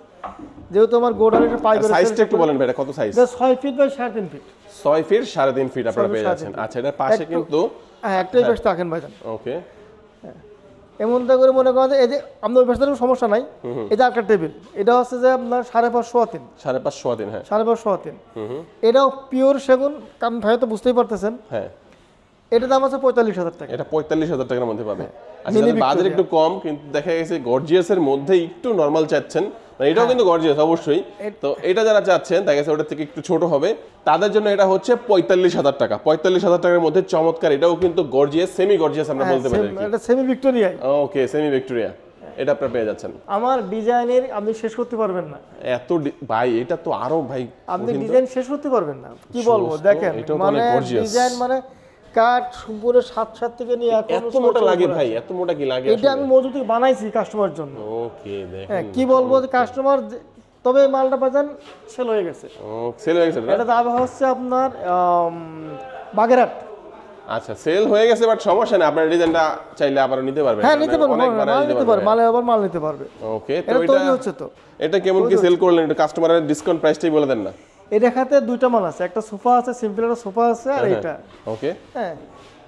যেহেতু আমার গোডাউন একটা পাই করে সাইজটা একটু বলেন ভাইয়া কত সাইজ ছয় ফিট বাই সাড়ে তিন ফিট ছয় ফিট সাড়ে তিন ফিট আপনারা পেয়ে যাচ্ছেন। আচ্ছা এটার পাশে কিন্তু হ্যাঁ একটাই বেশ থাকেন ভাইজান। ওকে এমন তো করে মনে করেন যে এই যে আপনার অভ্যাসের কোনো সমস্যা নাই এই যে একটা টেবিল এটা হচ্ছে যে আপনার সাড়ে পাঁচশো তিন সাড়ে পাঁচশো তিন হ্যাঁ। সাড়ে পাঁচশো তিন এটাও পিওর সেগুন কারণ ভাই তো বুঝতেই পারতেছেন। হ্যাঁ। এটার দাম আছে পঁয়তাল্লিশ হাজার টাকা। এটা পঁয়তাল্লিশ হাজার টাকার মধ্যে পাবে। আচ্ছা Mini বাজার একটু কম কিন্তু দেখা গেছে গর্জিয়াসের মধ্যে একটু নর্মাল চাচ্ছেন। মানে এটাও কিন্তু গর্জিয়াস অবশ্যই। তো এটা যারা চাচ্ছেন দেখা গেছে ওটার থেকে একটু ছোট হবে তাদের জন্য এটা হচ্ছে পঁয়তাল্লিশ হাজার টাকা। পঁয়তাল্লিশ হাজার টাকার মধ্যে চমৎকার এটাও কিন্তু গর্জিয়াস সেমি গর্জিয়াস আমরা বলতে পারি এটা সেমি ভিক্টোরিয়ায় ওকে সেমি ভিক্টোরিয়া এটা আপনারা পেয়ে যাচ্ছেন। আমার ডিজাইনের আপনি শেষ করতে পারবেন না। এত ভাই এটা তো আরও ভাই আপনি ডিজাইন শেষ করতে পারবেন না। কি বলব দেখেন মানে ডিজাইন মানে কাঠ সম্পূর্ণ সাত সাত থেকে নিয়ে এত মোটা লাগে ভাই এত মোটা কি লাগে এটা আমি থেকে বানাইছি কাস্টমার জন্য। ওকে হ্যাঁ দেখেন কি বলব কাস্টমার তবে মালটা বাজান সেল হয়ে গেছে। ও সেল হয়ে গেছে এটা দাম হচ্ছে আপনার বাগেরহাট। আচ্ছা সেল হয়ে গেছে বাট সমস্যা নেই আপনার ডিজাইনটা চাইলে আবারও নিতে পারবেন। হ্যাঁ নিতে পারব অনেক মাল নিতে পারবে মালে আবার মাল নিতে পারবে। ওকে তো এটা হচ্ছে তো। এটা কেমন কি সেল করলেন? কাস্টমারের ডিসকাউন্ট প্রাইসটাই বলে দেন না। এই দেখাতে দুইটা মাল আছে একটা সোফা আছে সিম্পল একটা সোফা আছে আর এটা ওকে। হ্যাঁ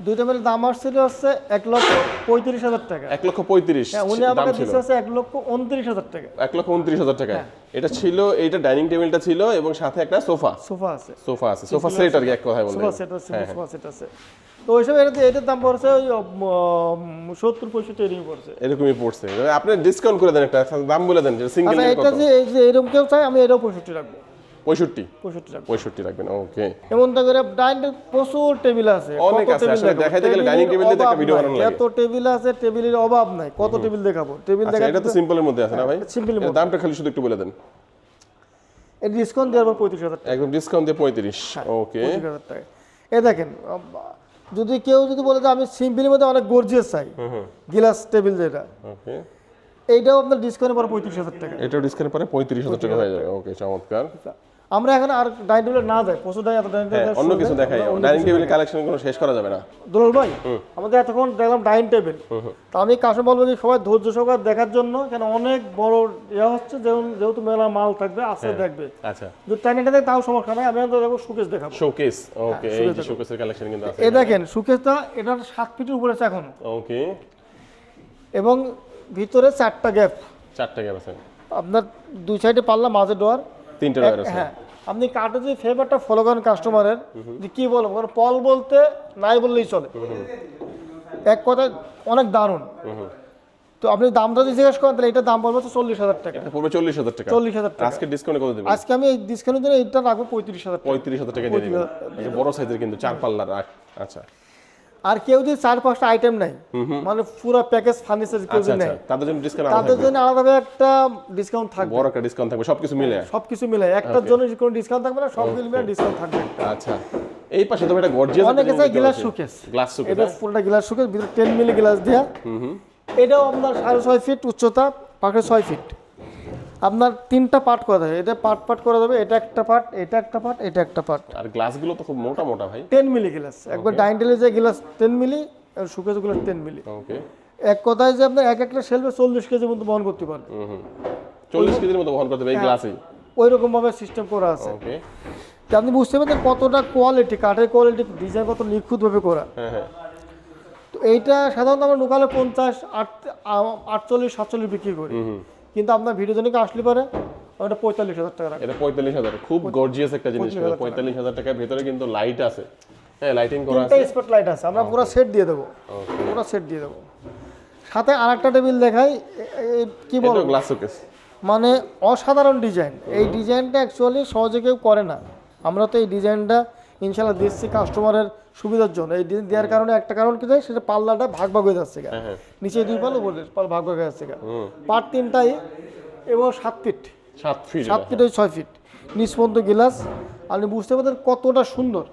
দুইটা মিলে দাম আসছিল হচ্ছে এক লক্ষ পঁয়ত্রিশ হাজার টাকা। এক লক্ষ পঁয়ত্রিশ হ্যাঁ উনি আমাকে দিচ্ছে হচ্ছে এক লক্ষ উনত্রিশ হাজার টাকা। এক লক্ষ উনত্রিশ হাজার টাকা। হ্যাঁ। এটা ছিল এইটা ডাইনিং টেবিলটা ছিল এবং সাথে একটা সোফা। সোফা আছে। সোফা আছে সোফা সেট আর কি এক কথায় বললেন সোফা সেট আছে হ্যাঁ, সোফা সেট আছে। তো ওইসব এটাতে এটার দাম পড়ছে ওই সত্তর পঁয়ষট্টি এরকম পড়ছে। এরকমই পড়ছে। আপনি ডিসকাউন্ট করে দেন একটা দাম বলে দেন যে সিঙ্গেল আচ্ছা এটা এই যে এরকম কেউ চাই আমি এটাও পঁয়ষট্টি রাখব। পঁয়ষট্টি? পঁয়ষট্টি রাখব। পঁয়ষট্টি রাখবেন ওকে এমন তো করে ডাইনিং প্রচুর টেবিল আছে। অনেক আছে, আসলে দেখাইতে গেলে দিয়ে একটা অভাব বানানো লাগে। এত টেবিল আছে টেবিলের অভাব নাই। কত টেবিল দেখাবো? টেবিল আচ্ছা দেখা এটা তো সিম্পলের মধ্যে আছে না ভাই? এর মধ্যে। দামটা খালি শুধু একটু বলে দেন। এর ডিসকাউন্ট দেওয়ার পর পঁয়ত্রিশ হাজার একদম ডিসকাউন্ট দিয়ে পঁয়ত্রিশ ওকে পঁয়ত্রিশ হাজার টাকা। এ দেখেন যদি কেউ যদি বলে যে আমি সিম্পলের মধ্যে অনেক গর্জিয়াস চাই গিলাস টেবিল যেটা ওকে এইটাও আপনার ডিসকাউন্টের পরে পঁয়ত্রিশ হাজার টাকা। এটাও ডিসকাউন্ট পরে পঁয়ত্রিশ হাজার টাকা হয়ে যাবে। ওকে চমৎকার। আমরা এখন আর ডাইনিং টেবিলে না যাই প্রচুর ডাই এত ডাইনিং হ্যাঁ টেবিল অন্য কিছু দেখাই। ডাইনিং টেবিল কালেকশন কোনো শেষ করা যাবে না। দুলাল ভাই আমাদের এতক্ষণ দেখলাম ডাইনিং টেবিল। তা আমি কাছে বলব যে সবাই ধৈর্য সহকার দেখার জন্য কেন অনেক বড় ইয়ে হচ্ছে যেমন যেহেতু মেলা মাল থাকবে আসতে দেখবে। আচ্ছা। যদি ডাইনিংটা দেখ তাও সমস্যা নাই আমি তো দেখব সুকেশ দেখাবো। শোকেস ওকে হ্যাঁ, এই যে শোকেসের কালেকশন কিন্তু আছে। এ দেখেন সুকেশটা এটার সাত ফিটের উপরে আছে এখন। ওকে এবং ভিতরে চারটা গ্যাপ চারটা গ্যাপ আছে। আপনার দুই সাইডে পাল্লা মাঝে ডোয়ার তিনটা ডয়ার আছে। হ্যাঁ আপনি কার্টে যদি ফেভারটা ফলো করেন কাস্টমারের যে কি বলব কারণ পল বলতে নাই বললেই চলে। এক কথায় অনেক দারুণ। তো আপনি দামটা যদি জিজ্ঞেস করেন তাহলে এটার দাম পড়বে চল্লিশ হাজার টাকা। এটা পড়বে চল্লিশ হাজার টাকা। চল্লিশ হাজার টাকা। আজকে ডিসকাউন্ট কত দেবেন? আজকে আমি এই ডিসকাউন্টের জন্য এটা রাখব পঁয়ত্রিশ হাজার পঁয়ত্রিশ হাজার টাকা দিয়ে দেবেন। আচ্ছা, বড় সাইজের কিন্তু চার পাল্লার আচ্ছা। আর কেউ যদি চার পাঁচটা আইটেম নাই মানে পুরো প্যাকেজ ফার্নিচার কেউ আচ্ছা যদি আচ্ছা নেয় তাদের জন্য ডিসকাউন্ট তাদের জন্য আলাদাভাবে একটা ডিসকাউন্ট থাকবে। বড় একটা ডিসকাউন্ট থাকবে সবকিছু মিলে। সবকিছু মিলে। একটার জন্য কোনো ডিসকাউন্ট থাকবে না সবগুলো মিলে ডিসকাউন্ট থাকবে আচ্ছা। এই পাশে তো একটা গর্জিয়াস অনেকে চাই গ্লাস শোকেস গ্লাস শোকেস এটা ফুলটা গ্লাস শোকেস ভিতরে টেন মিলি গ্লাস দেওয়া এটাও আপনার সাড়ে ছয় ফিট উচ্চতা পাখে ছয় ফিট আপনার তিনটা পার্ট করা যাবে এটা পার্ট পার্ট করা যাবে এটা একটা পার্ট এটা একটা পার্ট এটা একটা পার্ট। আর গ্লাসগুলো তো খুব মোটা মোটা ভাই। Ten milli glass. একবার ডাইন্টেলে যে গ্লাস টেন মিলি আর showcase glass ten milli. Okay এক কথায় যে আপনার এক একটা শেলফে চল্লিশ কেজি মতো বহন করতে পারবে চল্লিশ কেজির মতো বহন করতে হবে এই গ্লাসেই? ওই রকম ভাবে সিস্টেম করা আছে। ওকে তো আপনি বুঝতে পারছেন কতটা কোয়ালিটি কাঠের কোয়ালিটি ডিজাইন কত নিখুঁতভাবে করা। হ্যাঁ হ্যাঁ। তো এইটা সাধারণত আমরা লোকালে পঞ্চাশ আট আটচল্লিশ সাতচল্লিশ বিক্রি করি। কিন্তু আপনার ভিডিও জনিকে আসলে পারে ওটা পঁয়তাল্লিশ হাজার টাকা এটা পঁয়তাল্লিশ হাজার। খুব গর্জিয়াস একটা জিনিস পঁয়তাল্লিশ হাজার টাকার ভেতরে কিন্তু লাইট আছে। হ্যাঁ লাইটিং করা আছে। স্পট লাইট আছে। আমরা পুরো সেট দিয়ে দেবো। পুরো সেট দিয়ে দেবো। সাথে আর একটা টেবিল দেখাই কি বলব? গ্লাস শোকেস মানে অসাধারণ ডিজাইন এই ডিজাইনটা অ্যাকচুয়ালি সহজে কেউ করে না। আমরা তো এই ডিজাইনটা ইনশাল্লাহ দিচ্ছি কাস্টমারের সুবিধার জন্য। এই দেওয়ার কারণে একটা কারণ কি সেটা পাল্লাটা ভাগ ভাগ হয়ে যাচ্ছে গা। হ্যাঁ হ্যাঁ। নিচে দুই পাল উপরে পাল ভাগ ভাগ হয়ে যাচ্ছে গা। পার তিনটাই এবং সাত ফিট সাত ফিট সাত ফিট ওই ছয় ফিট নিচ পর্যন্ত গিলাস আপনি বুঝতে পারেন কতটা সুন্দর।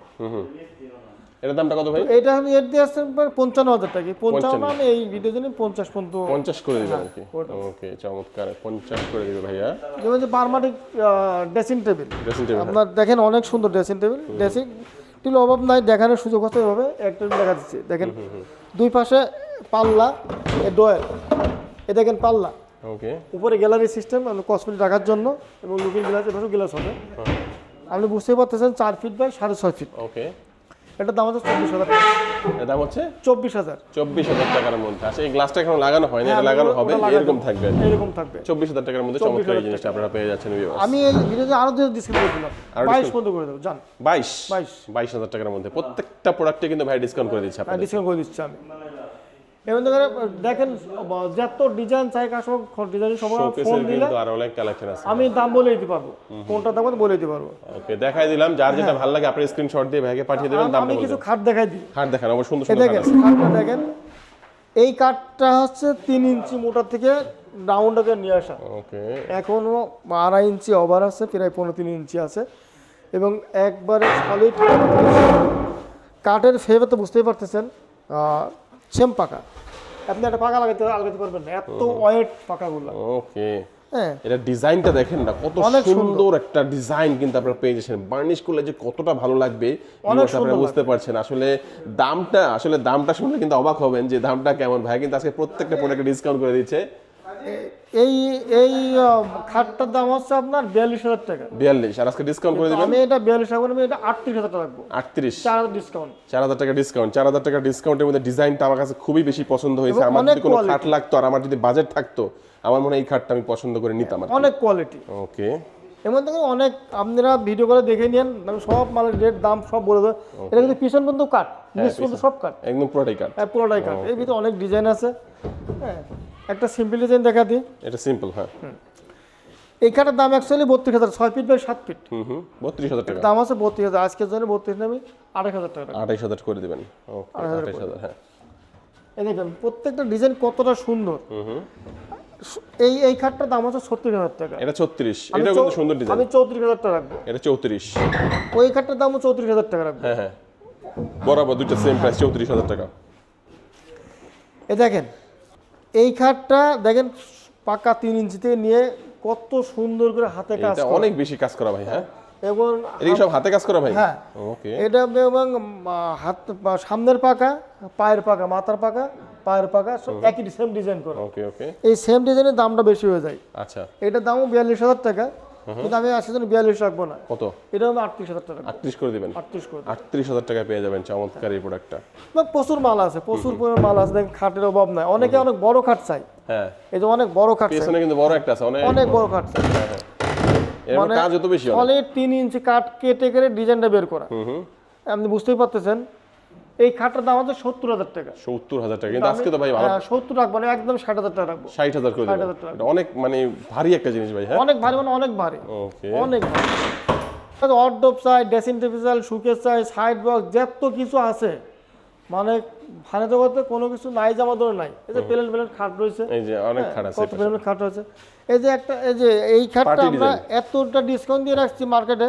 এটার দামটা কত ভাই? এটা আমি এর দিয়ে প্রায় পঞ্চান্ন হাজার টাকা। পঞ্চান্ন আমি এই ভিডিও জন্য পঞ্চাশ পর্যন্ত পঞ্চাশ করে দিবে আর কি ওকে চমৎকার। পঞ্চাশ করে দিবে ভাইয়া। যেমন যে বার্মাটিক ড্রেসিং টেবিল ড্রেসিং টেবিল আপনার দেখেন অনেক সুন্দর ড্রেসিং টেবিল ড্রেসিং টেবিল অভাব নাই দেখানোর সুযোগ আছে এভাবে। একটা দেখা দিচ্ছে দেখেন। দুই পাশে পাল্লা এ ডোয়েল এ দেখেন পাল্লা। ওকে উপরে গ্যালারি সিস্টেম আপনি কসমেটিক রাখার জন্য এবং লুকিং গ্লাস এভাবে গ্লাস হবে। আপনি বুঝতেই পারতেছেন চার ফিট বাই সাড়ে ছয় ফিট ওকে এটার দাম হচ্ছে চব্বিশ হাজার টাকা। দাম হচ্ছে? চব্বিশ হাজার। চব্বিশ হাজার টাকার মধ্যে। আচ্ছা এই গ্লাসটা এখন লাগানো হয়নি এটা লাগানো হবে? হ্যাঁ, লাগানো এরকম থাকবে এরকম থাকবে। চব্বিশ হাজার টাকার মধ্যে চমৎকার এই জিনিসটা আপনারা পেয়ে যাচ্ছেন আমি এই ভিডিওতে আরও দুটো ডিসকাউন্ট করে দিলাম। বাইশ পর্যন্ত করে দেবো। জান বাইশ? বাইশ। বাইশ হাজার টাকার মধ্যে। প্রত্যেকটা প্রোডাক্টে কিন্তু ভাই ডিসকাউন্ট করে দিচ্ছে আপনাদের। ডিসকাউন্ট করে দিচ্ছে আমি। এবার দেখেন দেখেন যত ডিজাইন চাই কাস্টমার ডিজাইন সবার ফোন দিলে আরও অনেক কালেকশন আছে। আমি দাম বলে দিতে পারব। কোনটা দাম বলে দিতে পারব। ওকে দেখাই দিলাম। যার যেটা ভালো লাগে আপনি স্ক্রিনশট দিয়ে ভাইকে পাঠিয়ে দেবেন দামটা আমি কিছু খাট দেখাই দিই। হাট দেখান আমার সুন্দর সুন্দর দেখেন খাটটা দেখেন। এই কাঠটা হচ্ছে তিন ইঞ্চি মোটা থেকে রাউন্ডকে নিয়ে আসা। ওকে এখনও আড়াই ইঞ্চি ওভার আছে প্রায় পনেরো তিন ইঞ্চি আছে। এবং একবারে সলিড কাঠের ফেভার তো বুঝতেই পারতেছেন। সেম পাকা। আপনি একটা পাকা লাগাতে লাগাতে পারবেন না এত ওয়েট পাকাগুলো। ওকে। হ্যাঁ। এটা ডিজাইনটা দেখেন না কত। সুন্দর। একটা ডিজাইন কিন্তু আপনারা পেয়ে যাচ্ছেন। বার্নিশ করলে যে কতটা ভালো লাগবে আপনারা বুঝতে পারছেন। আসলে দামটা আসলে দামটা শুনলে কিন্তু অবাক হবেন যে দামটা কেমন। ভাই কিন্তু আজকে প্রত্যেকটা প্রোডাক্টে ডিসকাউন্ট করে দিচ্ছে। এই এই খাটটার দাম হচ্ছে আপনার বিয়াল্লিশ হাজার টাকা। বিয়াল্লিশ। আর আজকে ডিসকাউন্ট করে দিবেন? আমি এটা বিয়াল্লিশ হাজার আমি এটা আটত্রিশ হাজার টাকা রাখব আটত্রিশ। চার হাজার ডিসকাউন্ট চার হাজার টাকা ডিসকাউন্ট চার হাজার টাকা ডিসকাউন্টের মধ্যে ডিজাইনটা আমার কাছে খুবই বেশি পছন্দ হয়েছে। আমার যদি কোনো খাট লাগতো আর আমার যদি বাজেট থাকতো আমার মনে হয় এই খাটটা আমি পছন্দ করে নিতাম অনেক কোয়ালিটি ওকে মধ্যে কিন্তু অনেক আপনারা ভিডিও করে দেখে নিন আমি সব মালের রেট দাম সব বলে দেবো। এটা কিন্তু পিছন পর্যন্ত কাট নিচ পর্যন্ত সব কাট একদম পুরোটাই কাট হ্যাঁ পুরোটাই কাট এর ভিতরে অনেক ডিজাইন আছে। হ্যাঁ একটা সিম্পল ডিজাইন দেখা দিই। এটা সিম্পল হ্যাঁ। এই খাটের দাম অ্যাকচুয়ালি বত্রিশ হাজার ছয় ফিট বাই সাত ফিট হুম বত্রিশ হাজার টাকা। দাম আছে বত্রিশ হাজার। আজকের জন্য বত্রিশ আমি আড়াই হাজার টাকা। আঠাইশ হাজার করে দিবেন। আড়াই হাজার হ্যাঁ। এই দেখেন প্রত্যেকটা ডিজাইন কতটা সুন্দর। হুম। এই এই খাটটার দাম আছে ছত্রিশ হাজার টাকা। এটা ছত্রিশ চৌ- কিন্তু সুন্দর ডিজাইন আমি চৌত্রিশ হাজার টাকা রাখব। এটা চৌত্রিশ। ওই খাটটার দামও চৌত্রিশ হাজার টাকা রাখব। হ্যাঁ হ্যাঁ। বরাবর দুইটা সেম প্রাইস চৌত্রিশ হাজার টাকা। এ দেখেন এই খাটটা দেখেন পাকা তিন ইঞ্চি থেকে নিয়ে কত সুন্দর করে হাতে কাজ অনেক বেশি কাজ করা ভাই হ্যাঁ? এবং এটা সব হাতে কাজ করা ভাই? হ্যাঁ। ওকে এটা এবং হাত সামনের পাকা পায়ের পাকা মাথার পাকা পায়ের পাকা একই সেম ডিজাইন করা। ওকে ওকে এই সেম ডিজাইনের দামটা বেশি হয়ে যায়। আচ্ছা। এটার দামও বিয়াল্লিশ হাজার টাকা। কিন্তু আমি আসার জন্য বিয়াল্লিশ রাখব না। কত? এটা আমি আটত্রিশ হাজার টাকা। আটত্রিশ করে দিবেন? আটত্রিশ করে আটত্রিশ হাজার টাকায় পেয়ে যাবেন চমৎকার এই প্রোডাক্টটা। প্রচুর মাল আছে প্রচুর পরিমাণ মাল আছে। দেখেন খাটের অভাব নাই। অনেকে অনেক বড় খাট চাই হ্যাঁ। এই যে অনেক বড় খাট চাই পেছনে কিন্তু বড় একটা আছে অনেক অনেক বড় খাট চাই এর মধ্যে কাজ যত বেশি সলিড তিন ইঞ্চি কাঠ কেটে কেটে ডিজাইনটা বের করা। আপনি বুঝতেই পারতেছেন এই খাটটার দাম হচ্ছে সত্তর হাজার টাকা। সত্তর হাজার টাকা। কিন্তু আজকে তো ভাই হ্যাঁ, সত্তর রাখব না একদম ষাট হাজার টাকা রাখব। ষাট হাজার করে 60,000 দেবেন টাকা। অনেক মানে ভারী একটা জিনিস ভাই হ্যাঁ? অনেক ভারী মানে অনেক ভারী। অনেক ভারী। অর্ডব চাই ড্রেসিং টেবিল সুকেস চাই সাইড বক্স যত কিছু আছে। মানে ফানে জগতে কোনো কিছু নাই জামা ধরে নাই। এই যে প্লেন প্লেন খাট রয়েছে। এই যে অনেক খাট আছে কত প্লেন খাট রয়েছে। এই যে একটা এই যে এই খাটটা আমরা এতটা ডিসকাউন্ট দিয়ে রাখছি মার্কেটে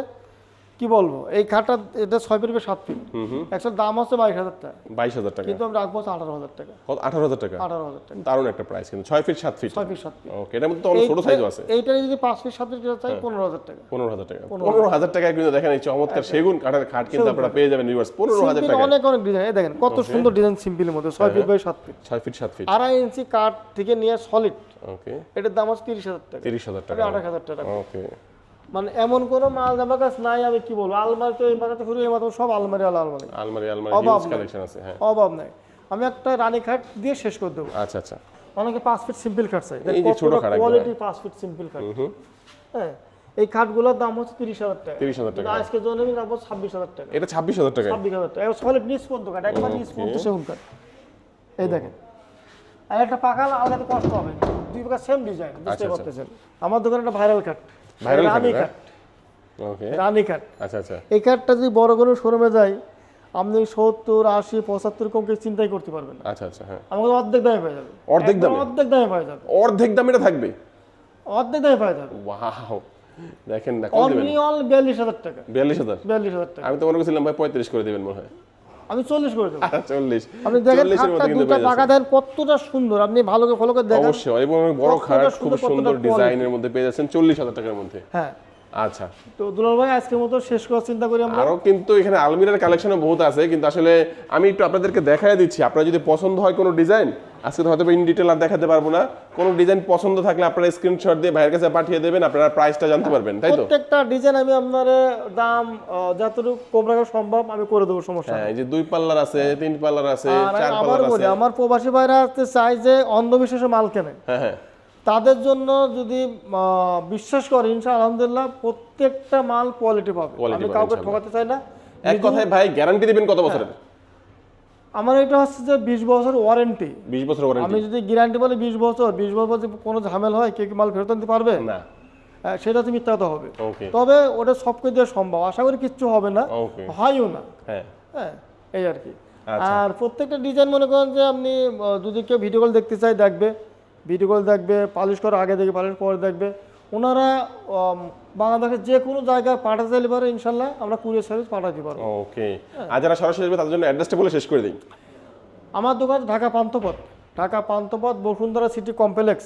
কি বলব? এই খাটটা এটা ছয় ফিট সাত ফিট। হুম দাম হচ্ছে বাইশ হাজার টাকা। বাইশ হাজার টাকা। কিন্তু আমি রাখব আঠারো হাজার টাকা। আঠারো হাজার টাকা। আঠারো হাজার টাকা। দারুণ একটা প্রাইস কিন্তু। ছয় ফিট সাত ফিট। ছয় ফিট সাত ফিট। ওকে এটার মধ্যে তো অনেক ছোট সাইজও আছে। এইটা যদি পাঁচ ফিট সাত ফিট চাই পনেরো হাজার টাকা। পনেরো হাজার টাকা। পনেরো হাজার টাকায় কিন্তু দেখেন এই চমৎকার সেগুন কাঠের খাট কিন্তু আপনারা পেয়ে যাবেন ভিউয়ার্স পনেরো হাজার টাকা অনেক অনেক ডিজাইন এই দেখেন কত সুন্দর ডিজাইন সিম্পলের মধ্যে ছয় ফিট বাই সাত ফিট। ছয় ফিট সাত ফিট। আড়াই ইঞ্চি কাঠ থেকে নিয়ে সলিড ওকে এটার দাম হচ্ছে তিরিশ হাজার টাকা। তিরিশ হাজার টাকা। আঠাশ হাজার টাকা। ওকে মানে এমন কোনো মাল আমার কাছে নাই আমি কি বলব? আলমারি তো এই মাথাতে ঘুরে এই মাথা সব আলমারি আলা আলমারি। আলমারি আলমারি অভাব কালেকশন আছে হ্যাঁ। অভাব নাই। আমি একটা রানী খাট দিয়ে শেষ করে দেবো। আচ্ছা আচ্ছা। অনেকে পাঁচ ফিট সিম্পল খাট চাই। কোয়ালিটি পাঁচ ফিট সিম্পল খাট হ্যাঁ এই খাটগুলোর দাম হচ্ছে তিরিশ হাজার টাকা। 30,000 টাকা। কিন্তু আজকের জন্য আমি রাখব ছাব্বিশ হাজার টাকা। এটা ছাব্বিশ হাজার টাকা? ছাব্বিশ হাজার টাকা। সলিড নিচ পর্যন্ত একবার নিচ পর্যন্ত সেগুন কাঠ এই দেখেন। আর একটা পাকা আলাদা কষ্ট হবে। দুই প্রকার সেম ডিজাইন বুঝতে। পারতেছেন। আমার দোকানে একটা ভাইরাল কাঠ, রানী? কাঠ ওকে। কাঠ আচ্ছা আচ্ছা। এই কাঠটা যদি বড় কোনো শোরুমে যাই আপনি সত্তর আশি পঁচাত্তর কম চিন্তাই করতে পারবেন আচ্ছা আচ্ছা হ্যাঁ। আমাকে অর্ধেক দামে পেয়ে যাবে। অর্ধেক দামে? অর্ধেক দামে পেয়ে যাবে। অর্ধেক দাম এটা থাকবে? অর্ধেক দামে পেয়ে যাবে। ওয়াও। দেখেন না কত দেবেন। অনলি অল বিয়াল্লিশ হাজার টাকা। বিয়াল্লিশ হাজার? বিয়াল্লিশ হাজার টাকা। আমি তো মনে করছিলাম ভাই করে দেবেন মনে হয়। আমি চল্লিশ করে দেবো। চল্লিশ। আপনি দেখেন খাটটা দুটা দেন কতটা সুন্দর। আপনি ভালো করে ফলো করে দেখেন। অবশ্যই এবং বড় খাট খুব সুন্দর। ডিজাইনের মধ্যে পেয়ে যাচ্ছেন চল্লিশ হাজার টাকার মধ্যে। হ্যাঁ। আচ্ছা। তো দুলাল ভাই আজকের মতো শেষ করার চিন্তা করি আমরা। আরও কিন্তু এখানে আলমিরার কালেকশনও বহুত আছে কিন্তু আসলে আমি একটু আপনাদেরকে দেখাই দিচ্ছি। আপনার যদি পছন্দ হয় কোনো ডিজাইন আজকে হয়তো ইন ডিটেল আর দেখাতে পারব না। কোনো ডিজাইন পছন্দ থাকলে আপনারা স্ক্রিনশট দিয়ে ভাইয়ের কাছে পাঠিয়ে দেবেন আপনারা প্রাইসটা জানতে পারবেন তাই তো? প্রত্যেকটা ডিজাইন আমি আপনার দাম যতটুকু কম রাখা সম্ভব আমি করে দেবো সমস্যা হ্যাঁ এই যে দুই পাল্লার আছে তিন পাল্লার আছে চার পাল্লার আছে। আমার প্রবাসী ভাইরা আসতে চাই যে অন্ধবিশ্বাসে মাল কেনে। হ্যাঁ হ্যাঁ। তাদের জন্য যদি বিশ্বাস করে ইনশা আলহামদুলিল্লাহ প্রত্যেকটা মাল কোয়ালিটি পাবে। আমি কাউকে। ঠকাতে চাই না। এক কথায় ভাই গ্যারান্টি দিবেন কত বছরের? আমার এটা হচ্ছে যে বিশ বছর ওয়ারেন্টি বিশ বছর ওয়ারেন্টি আমি যদি গ্যারান্টি বলি বিশ বছর বিশ বছর যদি কোনো ঝামেলা হয় কে কি মাল ফেরত আনতে পারবে? না। সেটা তো মিথ্যা হবে। তবে ওটা সব দেওয়া সম্ভব। আশা করি কিচ্ছু হবে না। হয়ও না। হ্যাঁ। হ্যাঁ এই আর কি। আচ্ছা। আর প্রত্যেকটা ডিজাইন মনে করেন যে আপনি যদি কেউ ভিডিও কল দেখতে চাই দেখবে। ভিডিও কল দেখবে পালিশ করার আগে দেখবে পালিশ পরে দেখবে। ওনারা বাংলাদেশের যে কোনো জায়গায় পাঠাতে চাইলে পারে ইনশাল্লাহ আমরা কুরিয়ার সার্ভিস পাঠাতে পারব। ওকে আর যারা সরাসরি আসবে তাদের জন্য অ্যাড্রেসটা বলে শেষ করে দিই। আমার দোকান ঢাকা পান্তপথ ঢাকা পান্তপথ বসুন্ধরা সিটি কমপ্লেক্স।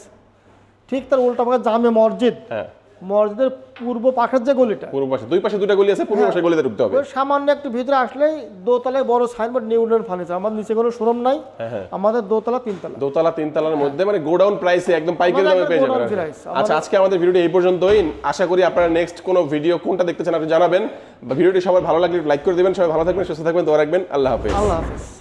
ঠিক তার উল্টা পাশে জামে মসজিদ। হ্যাঁ। মসজিদের পূর্ব পাশের যে গলিটা। পূর্ব পাশে দুই পাশে দুটা গলি আছে পূর্ব পাশে গলিতে ঢুকতে হবে। সামান্য একটু ভিতরে আসলেই দোতলায় বড় সাইনবোর্ড নিউ ইন্ডিয়ান ফার্নিচার আমাদের নিচে কোনো শোরুম নাই হ্যাঁ হ্যাঁ। আমাদের দোতলা তিনতলা। দোতলা তিনতলার মধ্যে মানে গোডাউন প্রাইসে একদম পাইকারি দামে পেয়ে যাবেন আচ্ছা আজকে আমাদের ভিডিওটি এই পর্যন্তই। আশা করি আপনারা নেক্সট কোনো ভিডিও কোনটা দেখতে চান আপনি জানাবেন। ভিডিওটি সবার ভালো লাগলে লাইক করে দেবেন। সবাই ভালো থাকবেন সুস্থ থাকবেন দোয়া রাখবেন। আল্লাহ হাফেজ। আল্লাহ হাফিজ।